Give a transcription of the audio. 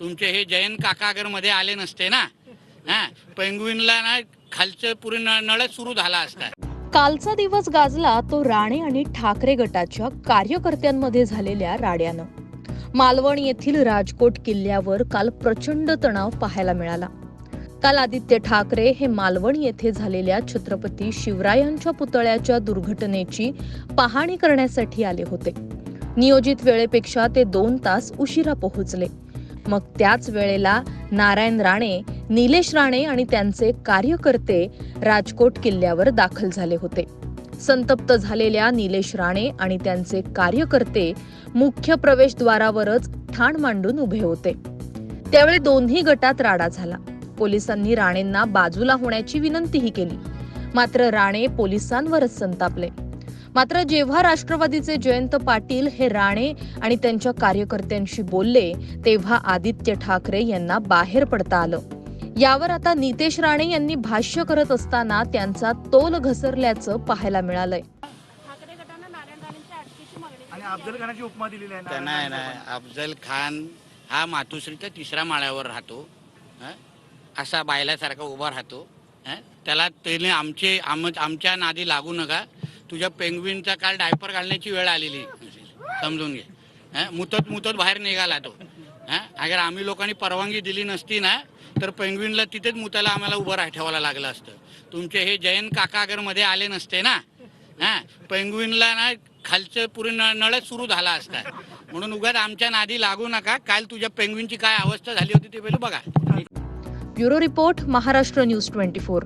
तुमचे हे जयंत काका अगरमध्ये आले नसते ना? हा? पेंगुईनला ना खालचं पुरे नळच सुरू झाला असता. कालचा दिवस गाजला तो राणे आणि ठाकरे गटाच्या कार्यकर्त्यांमध्ये झालेल्या राड्यानं. मालवण येथील राजकोट किल्ल्यावर काल प्रचंड तणाव पाहायला मिळाला. काल आदित्य ठाकरे हे मालवण येथे झालेल्या छत्रपती शिवरायांच्या पुतळ्याच्या दुर्घटनेची पाहणी करण्यासाठी आले होते. नियोजित वेळेपेक्षा ते दोन तास उशिरा पोहोचले. मग त्याच वेळेला नारायण राणे निलेश राणे आणि त्यांचे कार्यकर्ते राजकोट किल्ल्यावर दाखल झाले होते. संतप्त झालेल्या निलेश राणे आणि त्यांचे कार्यकर्ते मुख्य प्रवेशद्वारावरच ठाण मांडून उभे होते. त्यावेळी दोन्ही गटात राडा झाला. पोलिसांनी राणेंना बाजूला होण्याची विनंतीही केली. मात्र राणे पोलिसांवरच संतापले. मात्र जेव्हा राष्ट्रवादीचे जयंत पाटील हे राणे आणि त्यांच्या कार्यकर्त्यांशी बोलले तेव्हा आदित्य ठाकरे यांना बाहेर पडता आलं यावर आता नितेश राणे यांनी भाष्य करत असताना त्यांचा तोल घसरल्याचं पाहायला मिळालंय आणि अफजल खान हा मातोश्रीच्या तिसऱ्या माळ्यावर राहतो हं? असा बायल्यासारखा उभा राहतो हं? त्याला त्याने आमचे आम आमच्या नादी लागू नका तुझ्या पेंग्विनचा काल डायपर घालण्याची वेळ आलेली. समजून घे. मुतत मुतत बाहेर निघाला तो. अगर आम्ही लोकांनी परवानगी दिली नसती ना तर पेंग्विनला तिथेच मुताला आम्हाला उभं राह ठेवायला लागलं असतं. तुमचे हे जयंत काका अगरमध्ये आले नसते ना हा पेंगविनला ना खालचं पुरे नळच सुरू झाला असता. म्हणून उगाच आमच्या नादी लागू नका. काल तुझ्या पेंग्विनची काय अवस्था झाली होती ते पहिले बघा. Bureau report Maharashtra news twenty four.